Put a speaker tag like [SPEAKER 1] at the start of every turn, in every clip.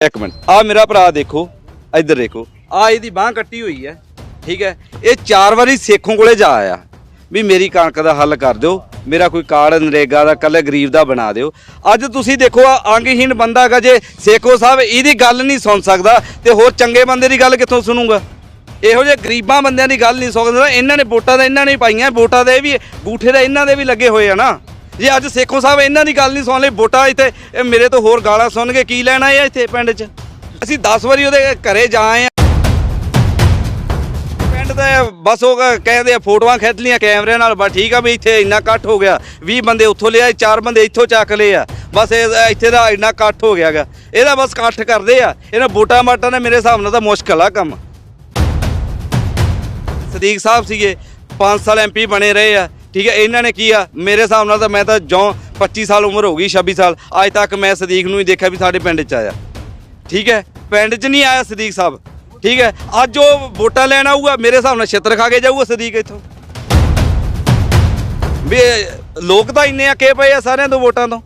[SPEAKER 1] ਇੱਕ ਮਿੰਟ। ਆ ਮੇਰਾ ਭਰਾ ਦੇਖੋ, ਇੱਧਰ ਦੇਖੋ। ਆ ਇਹਦੀ ਬਾਹ ਕੱਟੀ ਹੋਈ ਹੈ, ਠੀਕ ਹੈ? ਇਹ ਚਾਰ ਵਾਰੀ ਸੇਖੋਂ ਕੋਲੇ ਜਾ ਆਇਆ। ਵੀ ਮੇਰੀ ਕਣਕ ਦਾ ਹੱਲ ਕਰ ਦਿਓ, ਮੇਰਾ ਕੋਈ ਕਾਰਡ ਨਰੇਗਾ ਦਾ, ਕੱਲੇ ਗਰੀਬ ਦਾ ਬਣਾ ਦਿਓ। ਅੱਜ ਤੁਸੀਂ ਦੇਖੋ ਆ ਅੰਗਹੀਣ ਬੰਦਾ ਹੈਗਾ ਜੇ, ਸੇਖੋ ਸਾਹਿਬ, ਇਹਦੀ ਗੱਲ ਨਹੀਂ ਸੁਣ ਸਕਦਾ ਤੇ ਹੋਰ ਚੰਗੇ ਬੰਦੇ ਦੀ ਗੱਲ ਕਿੱਥੋਂ ਸੁਣੂਗਾ? ਇਹੋ ਜਿਹੇ ਗਰੀਬਾਂ ਬੰਦਿਆਂ ਦੀ ਗੱਲ ਨਹੀਂ ਸੁਣਦਾ ਇਹਨਾਂ ਨੇ ਵੋਟਾਂ ਦਾ ਇਹਨਾਂ ਨੇ ਪਾਈਆਂ, ਵੋਟਾਂ ਦੇ ਵੀ ਗੂਠੇ ਦਾ ਇਹਨਾਂ ਦੇ ਵੀ ਲੱਗੇ ਹੋਏ ਆ ਨਾ। ਜੇ ਅੱਜ ਸੇਖੋ ਸਾਹਿਬ ਇਹਨਾਂ ਦੀ ਗੱਲ ਨਹੀਂ ਸੁਣ ਲਈ, ਵੋਟਾਂ ਇੱਥੇ, ਇਹ ਮੇਰੇ ਤੋਂ ਹੋਰ ਗਾਲਾਂ ਸੁਣ ਕੇ ਕੀ ਲੈਣਾ ਇਹ ਇੱਥੇ ਪਿੰਡ 'ਚ? ਅਸੀਂ 10 ਵਾਰੀ ਉਹਦੇ ਘਰੇ ਜਾਏ ਪਿੰਡ ਦੇ ਬਸ ਉਹ ਕਹਿੰਦੇ ਆ, ਫੋਟੋਆਂ ਖਿੱਚ ਲੀਆਂ ਕੈਮਰੇ ਨਾਲ, ਬਸ ਠੀਕ ਆ ਵੀ ਇੱਥੇ ਇੰਨਾ ਇਕੱਠ ਹੋ ਗਿਆ। 20 ਬੰਦੇ ਉੱਥੋਂ ਲਿਆ ਚਾਰ ਬੰਦੇ ਇੱਥੋਂ ਚੱਕ ਲਏ ਆ। ਬਸ ਇਹ ਇੱਥੇ ਦਾ ਇੰਨਾ ਇਕੱਠ ਹੋ ਗਿਆਗਾ। ਇਹਦਾ ਬਸ ਇਕੱਠ ਕਰਦੇ ਆ। ਇਹਨਾਂ ਵੋਟਾਂ ਮਾਟਾਂ ਨੇ ਮੇਰੇ ਹਿਸਾਬ ਨਾਲ ਤਾਂ ਮੁਸ਼ਕਲ ਆ ਕੰਮ। ਸਦੀਕ ਸਾਹਿਬ ਸੀਗੇ 5 ਸਾਲ ਐਮਪੀ ਬਣੇ ਰਹੇ ਆ। ਠੀਕ ਹੈ, ਇਹਨਾਂ ਨੇ ਕੀ ਆ, ਮੇਰੇ ਹਿਸਾਬ ਨਾਲ ਤਾਂ ਮੈਂ ਤਾਂ ਜੋਂ 25 ਸਾਲ ਉਮਰ ਹੋ ਗਈ 26 ਸਾਲ। ਅੱਜ ਤੱਕ ਮੈਂ ਸਦੀਕ ਨੂੰ ਹੀ ਦੇਖਿਆ ਵੀ ਸਾਡੇ ਪਿੰਡ 'ਚ ਆਇਆ। ਠੀਕ ਹੈ, ਪਿੰਡ 'ਚ ਨਹੀਂ ਆਇਆ ਸਦੀਕ ਸਾਹਿਬ। ਠੀਕ ਹੈ, ਅੱਜ ਉਹ ਵੋਟਾਂ ਲੈਣ ਆਊਗਾ, ਮੇਰੇ ਹਿਸਾਬ ਨਾਲ ਛਿੱਤਰ ਖਾ ਕੇ ਜਾਊਗਾ ਸਦੀਕ ਇੱਥੋਂ। ਵੀ ਲੋਕ ਤਾਂ ਇੰਨੇ ਆ, ਕੇ ਪਏ ਆ ਸਾਰਿਆਂ ਤੋਂ ਵੋਟਾਂ ਤੋਂ।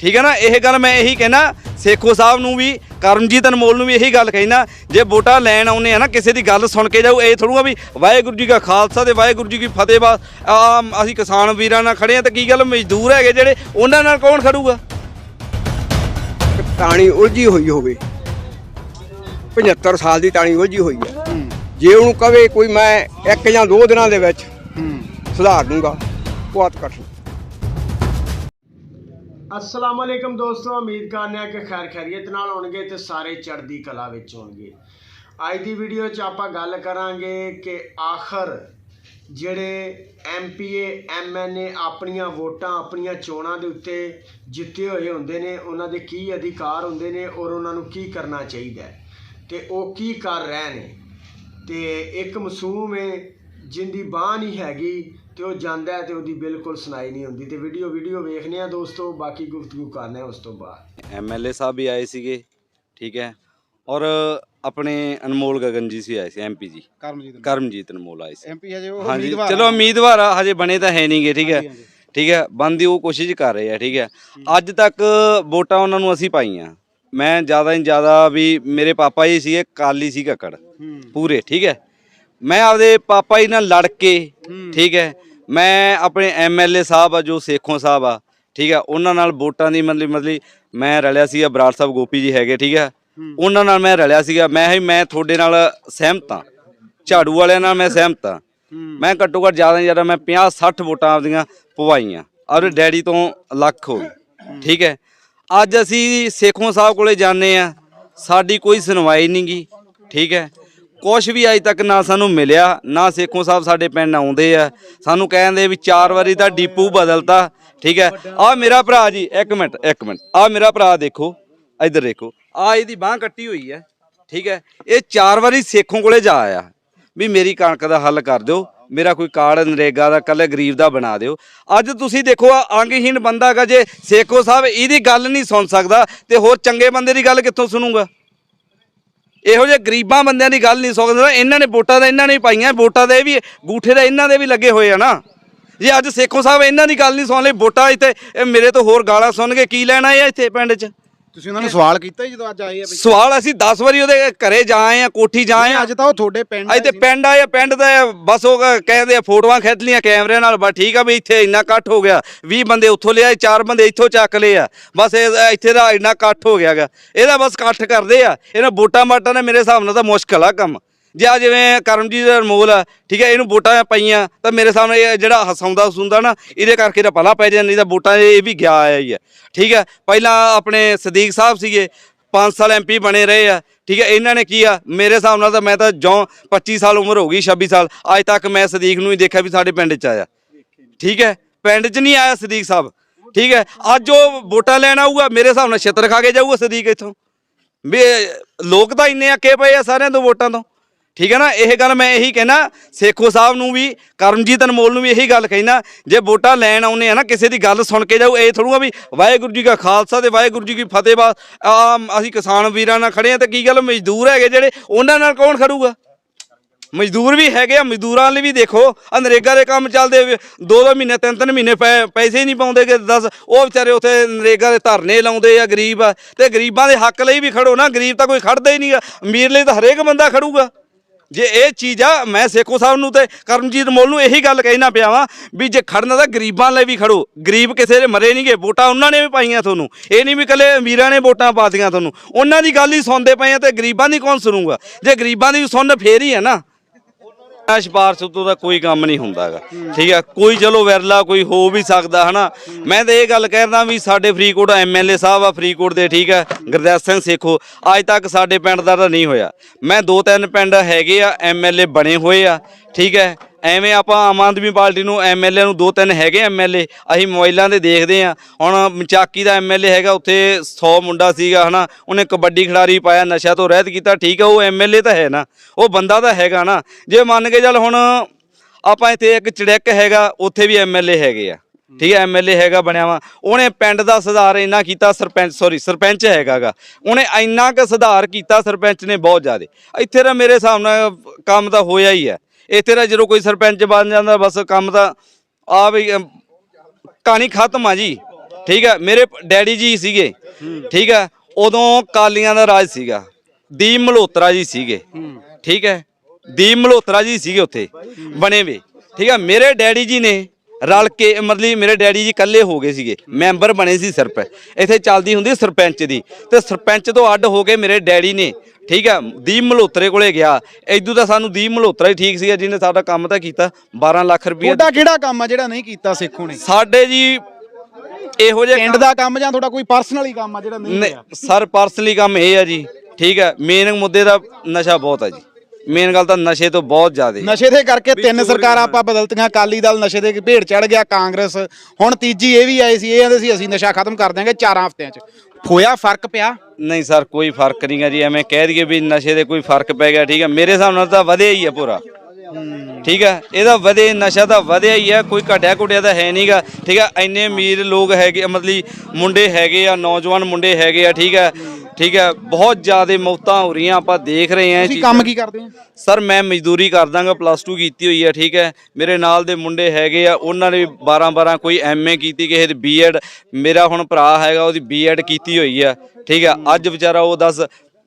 [SPEAKER 1] ਠੀਕ ਹੈ ਨਾ, ਇਹ ਗੱਲ ਮੈਂ ਇਹੀ ਕਹਿਣਾ, ਸੇਖੋ ਸਾਹਿਬ ਨੂੰ ਵੀ ਕਰਮਜੀਤ ਅਨਮੋਲ ਨੂੰ ਵੀ ਇਹੀ ਗੱਲ ਕਹਿਣਾ ਜੇ ਵੋਟਾਂ ਲੈਣ ਆਉਨੇ ਆ ਨਾ ਕਿਸੇ ਦੀ ਗੱਲ ਸੁਣ ਕੇ ਜਾਊ ਇਹ ਥੋੜੂਗਾ ਵੀ ਵਾਹਿਗੁਰੂ ਜੀ ਕਾ ਖਾਲਸਾ ਤੇ ਵਾਹਿਗੁਰੂ ਜੀ ਕੀ ਫਤਿਹ ਬਾ ਆ ਅਸੀਂ ਕਿਸਾਨ ਵੀਰਾਂ ਨਾਲ ਖੜੇ ਆ ਤੇ ਕੀ ਗੱਲ ਮਜ਼ਦੂਰ ਹੈਗੇ ਜਿਹੜੇ ਉਹਨਾਂ ਨਾਲ ਕੌਣ ਖੜੂਗਾ?
[SPEAKER 2] ਟਾਣੀ ਉਲਝੀ ਹੋਈ ਹੋਵੇ। 75 ਸਾਲ ਦੀ ਟਾਣੀ ਉਲਝੀ ਹੋਈ ਹੈ ਜੇ ਉਹਨੂੰ ਕਵੇ ਕੋਈ ਮੈਂ ਇੱਕ ਜਾਂ ਦੋ ਦਿਨਾਂ ਦੇ ਵਿੱਚ ਸੁਧਾਰ ਦੂੰਗਾ ਬਹੁਤ ਕਠਿਨ
[SPEAKER 3] ਅਸਲਾਮ ਅਲੈਕਮ ਦੋਸਤੋ, ਉਮੀਦ ਕਰਨੇ ਆ ਕਿ ਖੈਰ ਖੈਰੀਅਤ ਨਾਲ ਹੋਣਗੇ ਤੇ ਸਾਰੇ ਚੜ੍ਹਦੀ ਕਲਾ ਵਿੱਚ ਹੋਣਗੇ। ਅੱਜ ਦੀ ਵੀਡੀਓ 'ਚ ਆਪਾਂ ਗੱਲ ਕਰਾਂਗੇ ਕਿ ਆਖਰ ਜਿਹੜੇ ਐਮਪੀਏ ਐਮਐਨਏ ਆਪਣੀਆਂ ਵੋਟਾਂ, ਆਪਣੀਆਂ ਚੋਣਾਂ ਦੇ ਉੱਤੇ ਜਿੱਤੇ ਹੋਏ ਹੁੰਦੇ ਨੇ, ਉਹਨਾਂ ਦੇ ਕੀ ਅਧਿਕਾਰ ਹੁੰਦੇ ਨੇ ਔਰ ਉਹਨਾਂ ਨੂੰ ਕੀ ਕਰਨਾ ਚਾਹੀਦਾ ਹੈ ਤੇ ਉਹ ਕੀ ਕਰ ਰਹੇ ਨੇ। ਤੇ ਇੱਕ ਮਾਸੂਮ ਹੈ, ਜਿੰਦੀ ਬਾਹ ਨਹੀਂ ਹੈਗੀ ਤੇ ਉਹ ਜਾਂਦਾ ਤੇ ਉਹਦੀ ਬਿਲਕੁਲ ਸੁਣਾਈ ਨਹੀਂ ਹੁੰਦੀ ਤੇ ਵੀਡੀਓ ਵੀਡੀਓ ਵੇਖਨੇ ਆ ਦੋਸਤੋ ਬਾਕੀ ਗੁਫ਼ਤਗੂ ਕਰਨੇ ਆ ਉਸ ਤੋਂ ਬਾਅਦ।
[SPEAKER 1] ਐਮਐਲਏ ਸਾਹਿਬ ਵੀ ਆਏ ਸੀਗੇ ਠੀਕ ਹੈ। ਔਰ ਆਪਣੇ ਅਨਮੋਲ ਗਗਨ ਜੀ ਸੀ ਆਏ ਸੀ ਐਮਪੀ ਜੀ।
[SPEAKER 4] ਕਰਮਜੀਤ
[SPEAKER 1] ਕਰਮਜੀਤ ਅਨਮੋਲ ਆਏ ਸੀ।
[SPEAKER 4] ਐਮਪੀ ਹਜੇ ਉਹ
[SPEAKER 1] ਹਾਂਜੀ
[SPEAKER 4] ਉਮੀਦਵਾਰ
[SPEAKER 1] ਚਲੋ ਉਮੀਦਵਾਰ ਆ ਹਜੇ ਬਣੇ ਤਾਂ ਹੈ ਨਹੀਂਗੇ ਠੀਕ ਹੈ। ਠੀਕ ਹੈ ਬੰਦੀ ਉਹ ਕੋਸ਼ਿਸ਼ ਕਰ ਰਹੇ ਆ ਠੀਕ ਹੈ। ਅੱਜ ਤੱਕ ਵੋਟਾਂ ਉਹਨਾਂ ਨੂੰ ਅਸੀਂ ਪਾਈਆਂ। ਮੈਂ ਜ਼ਿਆਦਾ ਹੀ ਜ਼ਿਆਦਾ ਵੀ ਮੇਰੇ ਪਾਪਾ ਜੀ ਸੀਗੇ ਕਾਲੀ ਸੀ ਕੱਕੜ। ਪੂਰੇ ਠੀਕ ਹੈ। ਮੈਂ ਆਪਦੇ ਪਾਪਾ ਜੀ ਨਾਲ ਲੜ ਕੇ ਠੀਕ ਹੈ ਮੈਂ ਆਪਣੇ ਐਮਐਲਏ ਸਾਹਿਬ ਆ ਜੋ ਸੇਖੋਂ ਸਾਹਿਬ ਆ ਠੀਕ ਹੈ ਉਹਨਾਂ ਨਾਲ ਵੋਟਾਂ ਦੀ ਮਤਲਬ ਮਤਲਬ ਮੈਂ ਰਲਿਆ ਸੀਗਾ ਬਰਾੜ ਸਾਹਿਬ ਗੋਪੀ ਜੀ ਹੈਗੇ ਠੀਕ ਹੈ ਉਹਨਾਂ ਨਾਲ ਮੈਂ ਰਲਿਆ ਸੀਗਾ ਮੈਂ ਹੀ ਮੈਂ ਤੁਹਾਡੇ ਨਾਲ ਸਹਿਮਤ ਹਾਂ ਝਾੜੂ ਵਾਲਿਆਂ ਨਾਲ ਮੈਂ ਸਹਿਮਤ ਹਾਂ ਮੈਂ ਘੱਟੋ ਘੱਟ ਜ਼ਿਆਦਾ ਜ਼ਿਆਦਾ ਮੈਂ 50 60 ਵੋਟਾਂ ਆਪਦੀਆਂ ਪਵਾਈਆਂ ਔਰ ਡੈਡੀ ਤੋਂ ਲੱਖ ਹੋ ਗਈ ਠੀਕ ਹੈ ਅੱਜ ਅਸੀਂ ਸੇਖੋਂ ਸਾਹਿਬ ਕੋਲੇ ਜਾਂਦੇ ਆ ਸਾਡੀ ਕੋਈ ਸੁਣਵਾਈ ਨਹੀਂ ਗੀ ਠੀਕ ਹੈ ਕੁਛ ਵੀ ਅਜੇ ਤੱਕ ਨਾ ਸਾਨੂੰ ਮਿਲਿਆ, ਨਾ ਸੇਖੋਂ ਸਾਹਿਬ ਸਾਡੇ ਪਿੰਡ ਆਉਂਦੇ ਆ। ਸਾਨੂੰ ਕਹਿੰਦੇ ਵੀ ਚਾਰ ਵਾਰੀ ਤਾਂ ਡੀਪੂ ਬਦਲਤਾ, ਠੀਕ ਹੈ। ਆ ਮੇਰਾ ਭਰਾ ਜੀ, ਇੱਕ ਮਿੰਟ ਇੱਕ ਮਿੰਟ। ਆ ਮੇਰਾ ਭਰਾ ਦੇਖੋ, ਇੱਧਰ ਦੇਖੋ। ਆ ਇਹਦੀ ਬਾਹ ਕੱਟੀ ਹੋਈ ਹੈ, ਠੀਕ ਹੈ। ਇਹ ਚਾਰ ਵਾਰੀ ਸੇਖੋਂ ਕੋਲੇ ਜਾ ਆਇਆ। ਵੀ ਮੇਰੀ ਕਣਕ ਦਾ ਹੱਲ ਕਰ ਦਿਓ, ਮੇਰਾ ਕੋਈ ਕਾਰਡ ਨਰੇਗਾ ਦਾ, ਕੱਲੇ ਗਰੀਬ ਦਾ ਬਣਾ ਦਿਓ। ਅੱਜ ਤੁਸੀਂ ਦੇਖੋ ਆ ਅੰਗਹੀਣ ਬੰਦਾ ਹੈਗਾ ਜੇ, ਸੇਖੋ ਸਾਹਿਬ ਇਹਦੀ ਗੱਲ ਨਹੀਂ ਸੁਣ ਸਕਦਾ ਤੇ ਹੋਰ ਚੰਗੇ ਬੰਦੇ ਦੀ ਗੱਲ ਕਿੱਥੋਂ ਸੁਣੂਗਾ? ਇਹੋ ਜਿਹੇ ਗਰੀਬਾਂ ਬੰਦਿਆਂ ਦੀ ਗੱਲ ਨਹੀਂ ਸੋਚਦੇ ਇਹਨਾਂ ਨੇ ਵੋਟਾਂ ਤਾਂ ਇਹਨਾਂ ਨੇ ਹੀ ਪਾਈਆਂ, ਵੋਟਾਂ ਦੇ ਵੀ ਗੂਠੇ ਦਾ ਇਹਨਾਂ ਦੇ ਵੀ ਲੱਗੇ ਹੋਏ ਆ ਨਾ। ਜੇ ਅੱਜ ਸੇਖੋ ਸਾਹਿਬ ਇਹਨਾਂ ਦੀ ਗੱਲ ਨਹੀਂ ਸੁਣ ਲਈ ਵੋਟਾਂ ਇੱਥੇ, ਇਹ ਮੇਰੇ ਤੋਂ ਹੋਰ ਗਾਲਾਂ ਸੁਣ ਕੀ ਲੈਣਾ ਇਹ ਇੱਥੇ ਪਿੰਡ 'ਚ?
[SPEAKER 4] ਤੁਸੀਂ ਉਹਨਾਂ ਨੂੰ ਸਵਾਲ ਕੀਤਾ ਜਦੋਂ ਅੱਜ ਆਏ ਆ
[SPEAKER 1] ਸਵਾਲ ਅਸੀਂ 10 ਵਾਰੀ ਉਹਦੇ ਘਰੇ ਜਾ ਆਏ ਆ ਕੋਠੀ ਜਾ ਆਏ ਆ।
[SPEAKER 4] ਅੱਜ ਤਾਂ ਉਹ ਤੁਹਾਡੇ ਪਿੰਡ
[SPEAKER 1] ਅੱਜ ਤੇ ਪਿੰਡ ਆਏ ਪਿੰਡ ਦੇ ਬਸ ਉਹ ਕਹਿੰਦੇ ਆ ਫੋਟੋਆਂ ਖਿੱਚ ਲੀਆਂ ਕੈਮਰੇ ਨਾਲ ਬਸ ਠੀਕ ਆ ਵੀ ਇੱਥੇ ਇੰਨਾ ਇਕੱਠ ਹੋ ਗਿਆ 20 ਬੰਦੇ ਉੱਥੋਂ ਲਿਆਏ ਚਾਰ ਬੰਦੇ ਇੱਥੋਂ ਚੱਕ ਲਏ ਆ ਬਸ ਇੱਥੇ ਦਾ ਇੰਨਾ ਇਕੱਠ ਹੋ ਗਿਆਗਾ। ਇਹਦਾ ਬਸ ਇਕੱਠ ਕਰਦੇ ਆ ਇਹਨਾਂ ਵੋਟਾਂ ਮਾਟਾਂ ਨੇ ਮੇਰੇ ਹਿਸਾਬ ਨਾਲ ਤਾਂ ਮੁਸ਼ਕਲ ਆ ਕੰਮ। ਜੇ ਆ ਜਿਵੇਂ ਕਰਮਜੀਤ ਅਨਮੋਲ ਆ, ਠੀਕ ਹੈ, ਇਹਨੂੰ ਵੋਟਾਂ ਪਈਆਂ, ਤਾਂ ਮੇਰੇ ਸਾਹਮਣੇ ਇਹ ਜਿਹੜਾ ਹਸਾਉਂਦਾ ਹਸੁੰਦਾ ਨਾ, ਇਹਦੇ ਕਰਕੇ ਤਾਂ ਭਲਾ ਪੈ ਜਾਂਦਾ, ਨਹੀਂ ਤਾਂ ਵੋਟਾਂ ਇਹ ਵੀ ਗਿਆ ਆਇਆ ਹੀ ਹੈ ਠੀਕ ਹੈ, ਪਹਿਲਾਂ ਆਪਣੇ ਸਦੀਕ ਸਾਹਿਬ ਸੀਗੇ 5 ਸਾਲ ਐਮਪੀ ਬਣੇ ਰਹੇ ਆ, ਠੀਕ ਹੈ, ਇਹਨਾਂ ਨੇ ਕੀ ਆ, ਮੇਰੇ ਹਿਸਾਬ ਨਾਲ ਤਾਂ ਮੈਂ ਤਾਂ ਜੋਂ 25 ਸਾਲ ਉਮਰ ਹੋ ਗਈ 26 ਸਾਲ, ਅੱਜ ਤੱਕ ਮੈਂ ਸਦੀਕ ਨੂੰ ਹੀ ਦੇਖਿਆ ਵੀ ਸਾਡੇ ਪਿੰਡ 'ਚ ਆਇਆ। ਠੀਕ ਹੈ, ਪਿੰਡ 'ਚ ਨਹੀਂ ਆਇਆ ਸਦੀਕ ਸਾਹਿਬ, ਠੀਕ ਹੈ, ਅੱਜ ਉਹ ਵੋਟਾਂ ਲੈਣ ਆਊਗਾ, ਮੇਰੇ ਹਿਸਾਬ ਨਾਲ ਛਿੱਤਰ ਖਾ ਕੇ ਜਾਊਗਾ ਸਦੀਕ ਇੱਥੋਂ। ਵੀ ਲੋਕ ਤਾਂ ਇੰਨੇ ਅੱਕੇ ਪਏ ਆ ਸਾਰਿਆਂ ਤੋਂ ਵੋਟਾਂ ਤੋਂ। ਠੀਕ ਹੈ ਨਾ? ਇਹ ਗੱਲ ਮੈਂ ਇਹੀ ਕਹਿਣਾ, ਸੇਖੋ ਸਾਹਿਬ ਨੂੰ ਵੀ, ਕਰਮਜੀਤ ਅਨਮੋਲ ਨੂੰ ਵੀ ਇਹੀ ਗੱਲ ਕਹਿਣਾ, ਜੇ ਵੋਟਾਂ ਲੈਣ ਆਉਨੇ ਆ ਨਾ, ਕਿਸੇ ਦੀ ਗੱਲ ਸੁਣ ਕੇ ਜਾਊ, ਇਹ ਥੋੜੂਗਾ ਵੀ ਵਾਹਿਗੁਰੂ ਜੀ ਕਾ ਖਾਲਸਾ ਤੇ ਵਾਹਿਗੁਰੂ ਜੀ ਕੀ ਫਤਿਹ ਬਾ ਅਸੀਂ ਕਿਸਾਨ ਵੀਰਾਂ ਨਾਲ ਖੜੇ ਆ ਤੇ ਕੀ ਗੱਲ ਮਜ਼ਦੂਰ ਹੈਗੇ ਜਿਹੜੇ, ਉਹਨਾਂ ਨਾਲ ਕੌਣ ਖੜੂਗਾ? ਮਜ਼ਦੂਰ ਵੀ ਹੈਗੇ ਆ, ਮਜ਼ਦੂਰਾਂ ਲਈ ਵੀ ਦੇਖੋ ਨਰੇਗਾ ਦੇ ਕੰਮ ਚੱਲਦੇ ਦੋ ਦੋ ਮਹੀਨੇ ਤਿੰਨ ਤਿੰਨ ਮਹੀਨੇ ਪੈ- ਪੈਸੇ ਨਹੀਂ ਪਾਉਂਦੇ ਕਿ ਦੱਸ, ਉਹ ਵਿਚਾਰੇ ਉੱਥੇ ਨਰੇਗਾ ਦੇ ਧਰਨੇ ਲਾਉਂਦੇ ਆ, ਗਰੀਬ ਆ, ਤੇ ਗਰੀਬਾਂ ਦੇ ਹੱਕ ਲਈ ਵੀ ਖੜੋ ਨਾ, ਗਰੀਬ ਤਾਂ ਕੋਈ ਖੜਦਾ ਹੀ ਨਹੀਂਗਾ ਅਮੀਰ ਲਈ ਤਾਂ ਹਰੇਕ ਬੰਦਾ ਖੜੂਗਾ। ਜੇ ਇਹ ਚੀਜ਼ ਆ, ਮੈਂ ਸੇਖੋ ਸਾਹਿਬ ਨੂੰ ਤੇ ਕਰਮਜੀਤ ਮੋਲ ਨੂੰ ਇਹੀ ਗੱਲ ਕਹਿਣਾ ਪਿਆ ਵਾਂ ਵੀ ਜੇ ਖੜਨਾ ਤਾਂ ਗਰੀਬਾਂ ਲਈ ਵੀ ਖੜੋ, ਗਰੀਬ ਕਿਸੇ ਦੇ ਮਰੇ ਨਹੀਂਗੇ, ਵੋਟਾਂ ਉਹਨਾਂ ਨੇ ਵੀ ਪਾਈਆਂ ਤੁਹਾਨੂੰ। ਇਹ ਨਹੀਂ ਵੀ ਇਕੱਲੇ ਅਮੀਰਾਂ ਨੇ ਵੋਟਾਂ ਪਾਤੀਆਂ ਤੁਹਾਨੂੰ। ਉਹਨਾਂ ਦੀ ਗੱਲ ਹੀ ਸੁਣਦੇ ਪਏ ਆ ਤੇ ਗਰੀਬਾਂ ਦੀ ਕੌਣ ਸੁਣੂਗਾ? ਜੇ ਗਰੀਬਾਂ ਦੀ ਸੁਣ ਫੇਰ ਹੀ ਹੈ ਨਾ। ਆ ਸਿਫਾਰਸ਼ ਤੋਂ ਤਾਂ ਕੋਈ ਕੰਮ ਨਹੀਂ ਹੁੰਦਾਗਾ। ਠੀਕ ਆ? ਕੋਈ ਚਲੋ ਵਿਰਲਾ ਕੋਈ ਹੋ ਵੀ ਸਕਦਾ, ਹਨਾ? ਮੈਂ ਤਾਂ ਇਹ ਗੱਲ ਕਹਿਣਾ ਵੀ ਸਾਡੇ ਫਰੀਦਕੋਟ ਐਮਐਲਏ ਸਾਹਿਬ ਆ, ਫਰੀਦਕੋਟ ਦੇ, ਠੀਕ ਆ? ਗੁਰਦੇਵ ਸਿੰਘ ਸੇਖੋ, ਅੱਜ ਤੱਕ ਸਾਡੇ ਪਿੰਡ ਦਾ ਤਾਂ ਨਹੀਂ ਹੋਇਆ। ਮੈਂ ਦੋ ਤਿੰਨ ਪਿੰਡ ਹੈਗੇ ਆ ਐਮਐਲਏ ਬਣੇ ਹੋਏ ਆ, ਠੀਕ ਹੈ? ਐਵੇਂ ਆਪਾਂ ਆਮ ਆਦਮੀ ਪਾਰਟੀ ਨੂੰ ਐਮਐਲਏ ਨੂੰ ਦੋ ਤਿੰਨ ਹੈਗੇ ਐਮਐਲਏ ਅਸੀਂ ਮੋਬਾਈਲਾਂ ਤੇ ਦੇਖਦੇ ਆ ਹੁਣ ਮਚਾਕੀ ਦਾ ਐਮਐਲਏ ਹੈਗਾ, ਉੱਥੇ 100 ਮੁੰਡਾ ਸੀਗਾ, ਹਨਾ, ਉਹਨੇ ਕਬੱਡੀ ਖਿਡਾਰੀ ਪਾਇਆ ਨਸ਼ਾ ਤੋਂ ਰਹਿਤ ਕੀਤਾ, ਠੀਕ ਹੈ ਉਹ ਐਮਐਲਏ ਤਾਂ ਹੈ ਨਾ, ਉਹ ਬੰਦਾ ਤਾਂ ਹੈਗਾ ਨਾ। ਜੇ ਮੰਨ ਕੇ ਚੱਲ ਹੁਣ ਆਪਾਂ ਇੱਥੇ ਇੱਕ ਚੜੈਕ ਹੈਗਾ, ਉੱਥੇ ਵੀ ਐਮਐਲਏ ਹੈਗੇ ਆ, ਠੀਕ ਹੈ ਐਮਐਲਏ ਹੈਗਾ ਬਣਿਆ ਵਾ। ਉਹਨੇ ਪਿੰਡ ਦਾ ਸੁਧਾਰ ਇੰਨਾ ਕੀਤਾ, ਸਰਪੰਚ ਸੌਰੀ ਸਰਪੰਚ ਹੈਗਾਗਾ। ਉਹਨੇ ਇੰਨਾ ਕੁ ਸੁਧਾਰ ਕੀਤਾ, ਸਰਪੰਚ ਨੇ ਬਹੁਤ ਜ਼ਿਆਦਾ। ਇੱਥੇ ਤਾਂ ਮੇਰੇ ਹਿਸਾਬ ਨਾਲ ਕੰਮ ਤਾਂ ਹੋਇਆ ਹੀ ਹੈ ਇੱਥੇ ਤਾਂ ਜਦੋਂ ਕੋਈ ਸਰਪੰਚ ਬਣ ਜਾਂਦਾ ਬਸ ਕੰਮ ਤਾਂ ਆ ਵੀ ਅਮ, ਕਹਾਣੀ ਖਤਮ ਆ ਜੀ। ਠੀਕ ਹੈ ਮੇਰੇ ਪ- ਡੈਡੀ ਜੀ ਸੀਗੇ। ਠੀਕ ਹੈ ਉਦੋਂ ਕਾਲੀਆਂ ਦਾ ਰਾਜ ਸੀਗਾ। ਦੀਪ ਮਲਹੋਤਰਾ ਜੀ ਸੀਗੇ। ਠੀਕ ਹੈ ਦੀਪ ਮਲਹੋਤਰਾ ਜੀ ਸੀਗੇ ਉੱਥੇ ਬਣੇ ਵੇ। ਠੀਕ ਹੈ ਮੇਰੇ ਡੈਡੀ ਜੀ ਨੇ ਰਲ ਕੇ ਮਤਲਬ ਮੇਰੇ ਡੈਡੀ ਜੀ ਇਕੱਲੇ ਹੋ ਗਏ ਸੀਗੇ ਮੈਂਬਰ ਬਣੇ ਸੀ ਸਰਪ ਇੱਥੇ ਚੱਲਦੀ ਹੁੰਦੀ ਸਰਪੰਚ ਦੀ। ਤੇ ਸਰਪੰਚ ਤੋਂ ਅੱਡ ਹੋ ਕੇ ਮੇਰੇ ਡੈਡੀ ਨੇ ਠੀਕ ਹੈ ਦੀਪ ਮਲਹੋਤਰੇ ਕੋਲੇ ਗਿਆ। ਇਦੋਂ ਤਾਂ ਸਾਨੂੰ ਦੀਪ ਮਲਹੋਤਰਾ ਹੀ ਠੀਕ ਸੀਗਾ ਜਿਹਨੇ ਸਾਡਾ ਕੰਮ ਤਾਂ ਕੀਤਾ 12 ਲੱਖ ਰੁਪਏ
[SPEAKER 4] ਤੁਹਾਡਾ ਕਿਹੜਾ ਕੰਮ ਆ ਜਿਹੜਾ ਨਹੀਂ ਕੀਤਾ ਸੇਖੋ ਨੇ?
[SPEAKER 1] ਸਾਡੇ ਜੀ ਇਹੋ ਜਿਹੇ
[SPEAKER 4] ਪਿੰਡ ਦਾ ਕੰਮ ਜਾਂ ਤੁਹਾਡਾ ਕੋਈ ਪਰਸਨਲੀ ਕੰਮ ਆ ਜਿਹੜਾ ਨਹੀਂ
[SPEAKER 1] ਨਹੀਂ,
[SPEAKER 4] ਹੋਇਆ?
[SPEAKER 1] ਸਰ ਪਰਸਨਲੀ ਕੰਮ ਇਹ ਆ ਜੀ ਠੀਕ ਹੈ ਮੇਨ ਮੁੱਦੇ ਦਾ ਨਸ਼ਾ ਬਹੁਤ ਆ ਜੀ। ਮੇਨ ਗੱਲ ਤਾਂ ਨਸ਼ੇ ਤੋਂ ਬਹੁਤ ਜ਼ਿਆਦਾ
[SPEAKER 4] ਨਸ਼ੇ ਦੇ ਕਰਕੇ ਤਿੰਨ ਸਰਕਾਰਾਂ ਆਪਾਂ ਬਦਲਤੀਆਂ ਅਕਾਲੀ ਦਲ ਨਸ਼ੇ ਦੇ ਭੇੜ ਚੜ ਗਿਆ ਕਾਂਗਰਸ ਹੁਣ ਤੀਜੀ ਇਹ ਵੀ ਆਈ ਸੀ ਇਹ ਕਹਿੰਦੇ ਸੀ ਅਸੀਂ ਨਸ਼ਾ ਖਤਮ ਕਰ ਦਿਆਂਗੇ ਚਾਰਾਂ ਹਫ਼ਤਿਆਂ 'ਚ। ਹੋਇਆ ਫ਼ਰਕ ਪਿਆ?
[SPEAKER 1] ਨਹੀਂ ਸਰ, ਕੋਈ ਫ਼ਰਕ ਨਹੀਂਗਾ ਜੀ, ਐਵੇਂ ਕਹਿ ਦਈਏ ਵੀ ਨਸ਼ੇ ਦੇ ਕੋਈ ਫ਼ਰਕ ਪੈ ਗਿਆ, ਠੀਕ ਹੈ। ਮੇਰੇ ਹਿਸਾਬ ਨਾਲ ਤਾਂ ਵਧਿਆ ਹੀ ਆ ਪੂਰਾ। ਠੀਕ ਹੈ, ਇਹਦਾ ਵਧੇ, ਨਸ਼ਾ ਤਾਂ ਵਧਿਆ ਹੀ ਹੈ, ਕੋਈ ਘਟਿਆ ਘੁਟਿਆ ਤਾਂ ਹੈ ਨਹੀਂਗਾ ਠੀਕ ਹੈ, ਇੰਨੇ ਅਮੀਰ ਲੋਕ ਹੈਗੇ, ਮਤਲਬ ਮੁੰਡੇ ਹੈਗੇ ਆ, ਨੌਜਵਾਨ ਮੁੰਡੇ ਹੈਗੇ ਆ, ਠੀਕ ਹੈ। ਠੀਕ ਹੈ ਬਹੁਤ ਜ਼ਿਆਦਾ ਮੌਤਾਂ ਹੋ ਰਹੀਆਂ ਆਪਾਂ ਦੇਖ ਰਹੇ ਹਾਂ ਇਹ
[SPEAKER 4] ਤੁਸੀਂ
[SPEAKER 1] ਚੀਜ਼ਾਂ।
[SPEAKER 4] ਕੰਮ ਕੀ ਕਰਦੇ ਹੋ?
[SPEAKER 1] ਸਰ ਮੈਂ ਮਜ਼ਦੂਰੀ ਕਰਦਾਗਾ ਪਲੱਸ 2 ਕੀਤੀ ਹੋਈ ਹੈ ਠੀਕ ਹੈ। ਮੇਰੇ ਨਾਲ ਦੇ ਮੁੰਡੇ ਹੈਗੇ ਆ ਉਹਨਾਂ ਨੇ 12 12 ਕੋਈ ਐਮਏ ਕੀਤੀ ਕਿਸੇ ਦੀ ਬੀਐਡ ਮੇਰਾ ਹੁਣ ਭਰਾ ਹੈਗਾ ਉਹਦੀ ਬੀਐਡ ਕੀਤੀ ਹੋਈ ਆ ਠੀਕ ਹੈ। ਅੱਜ ਵਿਚਾਰਾ ਉਹ ਦੱਸ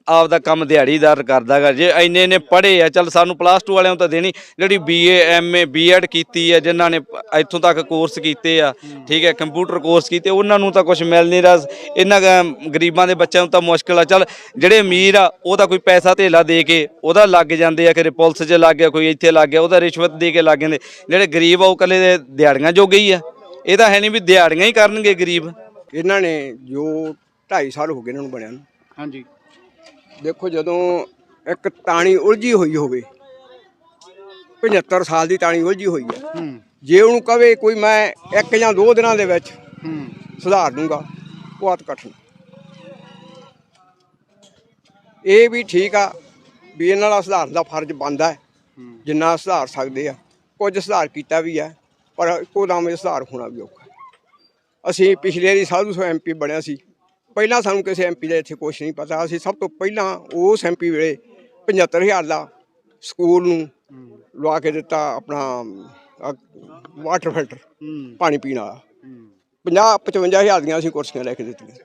[SPEAKER 1] ਆਪਦਾ ਕੰਮ ਦਿਹਾੜੀਦਾਰ ਕਰਦਾਗਾ। ਜੇ ਇੰਨੇ ਨੇ ਪੜ੍ਹੇ ਆ ਚੱਲ ਸਾਨੂੰ ਪਲੱਸ 2 ਵਾਲਿਆਂ ਨੂੰ ਤਾਂ ਦੇਣੀ। ਜਿਹੜੀ ਬੀਏ ਐਮਏ ਬੀਐਡ ਕੀਤੀ ਹੈ ਜਿਨ੍ਹਾਂ ਨੇ ਪ- ਇੱਥੋਂ ਤੱਕ ਕੋਰਸ ਕੀਤੇ ਆ ਠੀਕ ਹੈ ਕੰਪਿਊਟਰ ਕੋਰਸ ਕੀਤੇ ਉਹਨਾਂ ਨੂੰ ਤਾਂ ਕੁਝ ਮਿਲ ਨਹੀਂ ਰਿਹਾ। ਇਹਨਾਂ ਗ- ਗਰੀਬਾਂ ਦੇ ਬੱਚਿਆਂ ਨੂੰ ਤਾਂ ਮੁਸ਼ਕਿਲ ਆ। ਚੱਲ ਜਿਹੜੇ ਅਮੀਰ ਆ ਉਹ ਤਾਂ ਕੋਈ ਪੈਸਾ ਧੇਲਾ ਦੇ ਕੇ ਉਹਦਾ ਲੱਗ ਜਾਂਦੇ ਆ। ਕਿਤੇ ਪੁਲਿਸ 'ਚ ਲੱਗ ਗਿਆ ਕੋਈ ਇੱਥੇ ਲੱਗ ਗਿਆ ਉਹਦਾ ਰਿਸ਼ਵਤ ਦੇ ਕੇ ਲੱਗ ਜਾਂਦੇ। ਜਿਹੜੇ ਗਰੀਬ ਆ ਉਹ ਕੱਲੇ ਦੇ ਦਿਹਾੜੀਆਂ ਜੋਗੇ ਹੀ ਆ। ਇਹ ਤਾਂ ਹੈ ਨਹੀਂ ਵੀ ਦਿਹਾੜੀਆਂ ਹੀ ਕਰਨਗੇ ਗਰੀਬ।
[SPEAKER 2] ਇਹਨਾਂ ਨੇ ਜੋ 2.5 ਸਾਲ ਹੋ ਗਏ ਇਹਨਾਂ ਨੂੰ ਬਣਿਆ ਨੂੰ।
[SPEAKER 4] ਹਾਂਜੀ।
[SPEAKER 2] ਦੇਖੋ ਜਦੋਂ ਇੱਕ ਤਾਣੀ ਉਲਝੀ ਹੋਈ ਹੋਵੇ 75 ਸਾਲ ਦੀ ਤਾਣੀ ਉਲਝੀ ਹੋਈ ਹੈ। ਜੇ ਉਹਨੂੰ ਕਵੇ ਕੋਈ ਮੈਂ ਇੱਕ ਜਾਂ ਦੋ ਦਿਨਾਂ ਦੇ ਵਿੱਚ ਸੁਧਾਰ ਦੂੰਗਾ ਬਹੁਤ ਕਠਿਨ ਇਹ ਵੀ ਠੀਕ ਆ ਵੀ ਇਹਨਾਂ ਦਾ ਸੁਧਾਰਨ ਦਾ ਫਰਜ਼ ਬਣਦਾ ਜਿੰਨਾ ਸੁਧਾਰ ਸਕਦੇ ਆ ਕੁਝ ਸੁਧਾਰ ਕੀਤਾ ਵੀ ਹੈ ਪਰ ਇੱਕੋ ਦਮ ਇਹ ਸੁਧਾਰ ਹੋਣਾ ਵੀ ਔਖਾ। ਅਸੀਂ ਪਿਛਲੇ ਵਾਰੀ ਸਾਧੂ ਸੋ ਐਮਪੀ ਬਣਿਆ ਸੀ। ਪਹਿਲਾਂ ਸਾਨੂੰ ਕਿਸੇ ਐਮਪੀ ਦਾ ਇੱਥੇ ਕੁਝ ਨਹੀਂ ਪਤਾ। ਅਸੀਂ ਸਭ ਤੋਂ ਪਹਿਲਾਂ ਉਸ ਐਮਪੀ ਵੇਲੇ 75000 ਦਾ ਸਕੂਲ ਨੂੰ ਲਵਾ ਕੇ ਦਿੱਤਾ ਆਪਣਾ ਵਾਟਰ ਫਿਲਟਰ ਪਾਣੀ ਪੀਣ ਵਾਲਾ। 50 55000 ਦੀਆਂ ਅਸੀਂ ਕੁਰਸੀਆਂ ਲੈ ਕੇ ਦਿੱਤੀਆਂ।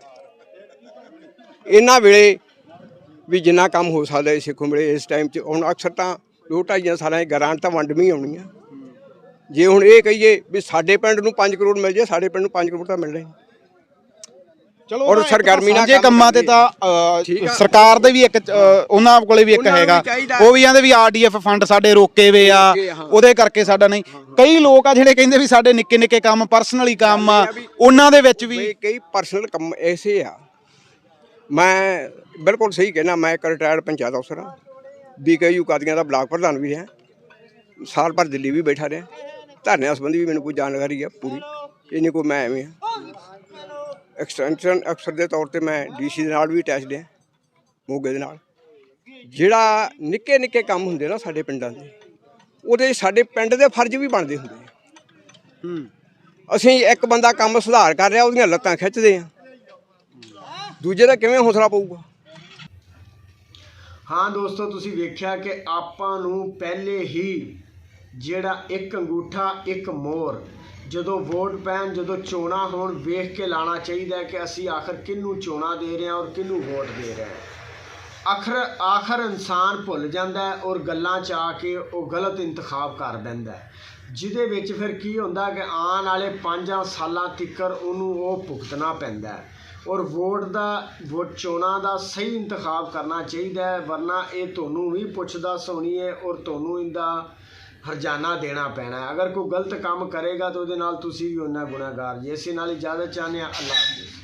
[SPEAKER 2] ਇਹਨਾਂ ਵੇਲੇ ਵੀ ਜਿੰਨਾ ਕੰਮ ਹੋ ਸਕਦਾ ਹੈ ਸਿੱਖੋ ਵੇਲੇ, ਇਸ ਟਾਈਮ 'ਚ ਹੁਣ ਅਕਸਰ ਤਾਂ ਦੋ ਢਾਈਆਂ ਸਾਲਾਂ ਦੀ ਗ੍ਰਾਂਟ ਤਾਂ ਵੰਡਵੀਂ ਆਉਣੀ ਆ ਜੇ ਹੁਣ ਇਹ ਕਹੀਏ ਵੀ ਸਾਡੇ ਪਿੰਡ ਨੂੰ 5 ਕਰੋੜ ਮਿਲ ਜੇ ਸਾਡੇ ਪਿੰਡ ਨੂੰ 5 ਕਰੋੜ ਤਾਂ ਮਿਲਣਾ ਹੀ
[SPEAKER 4] ਚਲੋ
[SPEAKER 2] ਔਰ ਸਰਗਰਮੀ ਨਾਲ
[SPEAKER 4] ਸਾਂਝੇ
[SPEAKER 2] ਕੰਮ
[SPEAKER 4] ਤੇ। ਤਾਂ ਅ। ਸਰਕਾਰ ਦੇ ਵੀ ਇੱਕ ਅ, ਉਹਨਾਂ ਕੋਲੇ ਵੀ ਇੱਕ
[SPEAKER 2] ਉਹਨਾਂ ਨੂੰ
[SPEAKER 4] ਹੈਗਾ
[SPEAKER 2] ਵੀ ਚਾਹੀਦਾ।
[SPEAKER 4] ਉਹ ਵੀ ਕਹਿੰਦੇ ਵੀ ਆਰਡੀਐਫ ਫੰਡ ਸਾਡੇ ਰੋਕੇ ਵੇ ਆ
[SPEAKER 2] ਰੋਕੇ, ਹਾਂ।
[SPEAKER 4] ਉਹਦੇ ਕਰਕੇ ਸਾਡਾ ਨਹੀਂ ਕਈ ਲੋਕ ਆ ਜਿਹੜੇ ਕਹਿੰਦੇ ਵੀ ਸਾਡੇ ਨਿੱਕੇ ਨਿੱਕੇ ਕੰਮ ਪਰਸਨਲੀ ਕੰਮ ਆ ਉਹਨਾਂ ਦੇ ਵਿੱਚ ਵੀ
[SPEAKER 2] ਵੀ ਕਈ ਪਰਸਨਲ ਕੰਮ ਐਸੇ ਆ ਮੈਂ ਬਿਲਕੁਲ ਸਹੀ ਕਹਿਣਾ ਮੈਂ ਇੱਕ ਰਿਟਾਇਰਡ ਪੰਚਾਇਤ ਅਫਸਰ ਹਾਂ ਬੀਕੇਯੂ ਕਾਦੀਆਂ ਦਾ ਬਲਾਕ ਪ੍ਰਧਾਨ ਵੀ ਰਿਹਾ ਸਾਲ ਭਰ ਦਿੱਲੀ ਵੀ ਬੈਠਾ ਰਿਹਾ ਧਰਨਿਆਂ ਸੰਬੰਧੀ ਵੀ ਮੈਨੂੰ ਕੋਈ ਜਾਣਕਾਰੀ ਆ ਪੂਰੀ ਇਹ ਨਹੀਂ ਕੋਈ ਮੈਂ ਐਵੇਂ ਆ ਐਕਸਟੈਂਸ਼ਨ ਅਫਸਰ ਦੇ ਤੌਰ ਤੇ ਮੈਂ ਡੀਸੀ ਦੇ ਨਾਲ ਵੀ ਅਟੈਚਡ ਹਾਂ ਮੋਗੇ ਦੇ ਨਾਲ। ਜਿਹੜਾ ਨਿੱਕੇ ਨਿੱਕੇ ਕੰਮ ਹੁੰਦੇ ਨਾ ਸਾਡੇ ਪਿੰਡਾਂ ਦੇ ਉਹਦੇ ਸਾਡੇ ਪਿੰਡ ਦੇ ਫਰਜ਼ ਵੀ ਬਣਦੇ ਹੁੰਦੇ ਆ।
[SPEAKER 4] ਹੂੰ।
[SPEAKER 2] ਅਸੀਂ ਇੱਕ ਬੰਦਾ ਕੰਮ ਸੁਧਾਰ ਕਰ ਰਿਹਾ ਉਹਦੀਆਂ ਲੱਤਾਂ ਖਿੱਚਦੇ ਆ। ਦੂਜੇ ਦਾ ਕਿਵੇਂ ਹੌਸਲਾ ਪਊਗਾ?
[SPEAKER 3] ਹਾਂ ਦੋਸਤੋ ਤੁਸੀਂ ਵੇਖਿਆ ਕਿ ਆਪਾਂ ਨੂੰ ਪਹਿਲੇ ਹੀ ਜਿਹੜਾ ਇੱਕ ਅੰਗੂਠਾ ਇੱਕ ਮੋਹਰ ਜਦੋਂ ਵੋਟ ਪੈਣ, ਜਦੋਂ ਚੋਣਾਂ ਹੋਣ, ਵੇਖ ਕੇ ਲਾਣਾ ਚਾਹੀਦਾ ਹੈ ਕਿ ਅਸੀਂ ਆਖਰ ਕਿਹਨੂੰ ਚੋਣਾਂ ਦੇ ਰਹੇ ਹਾਂ ਔਰ ਕਿਹਨੂੰ ਵੋਟ ਦੇ ਰਹੇ ਹਾਂ। ਆਖਰ ਆਖਰ ਇਨਸਾਨ ਭੁੱਲ ਜਾਂਦਾ ਹੈ ਔਰ ਗੱਲਾਂ 'ਚ ਆ ਕੇ ਉਹ ਗਲਤ ਇੰਤਖਾਬ ਕਰ ਦਿੰਦਾ ਜਿਹਦੇ ਵਿੱਚ ਫਿਰ ਕੀ ਹੁੰਦਾ ਕਿ ਆਉਣ ਵਾਲੇ 5 ਸਾਲਾਂ ਤੱਕਰ ਉਹਨੂੰ ਉਹ ਭੁਗਤਣਾ ਪੈਂਦਾ ਔਰ ਵੋਟ ਦਾ, ਵੋਟ ਚੋਣਾਂ ਦਾ ਸਹੀ ਇੰਤਖਾਬ ਕਰਨਾ ਚਾਹੀਦਾ ਹੈ, ਵਰਨਾ ਇਹ ਤੁਹਾਨੂੰ ਵੀ ਪੁੱਛਦਾ ਸੋਣੀ ਹੈ ਔਰ ਤੁਹਾਨੂੰ ਇਹਦਾ ਹਰਜਾਨਾ ਦੇਣਾ ਪੈਣਾ ਅਗਰ ਕੋਈ ਗਲਤ ਕੰਮ ਕਰੇਗਾ ਤਾਂ ਉਹਦੇ ਨਾਲ ਤੁਸੀਂ ਵੀ ਉਹਨਾਂ ਗੁਨਾਹਗਾਰ ਜੇ। ਇਸੇ ਨਾਲ ਇਜਾਜ਼ਤ ਚਾਹੁੰਦੇ ਹਾਂ। ਅੱਲਾਹ ਹਾਫਿਜ਼।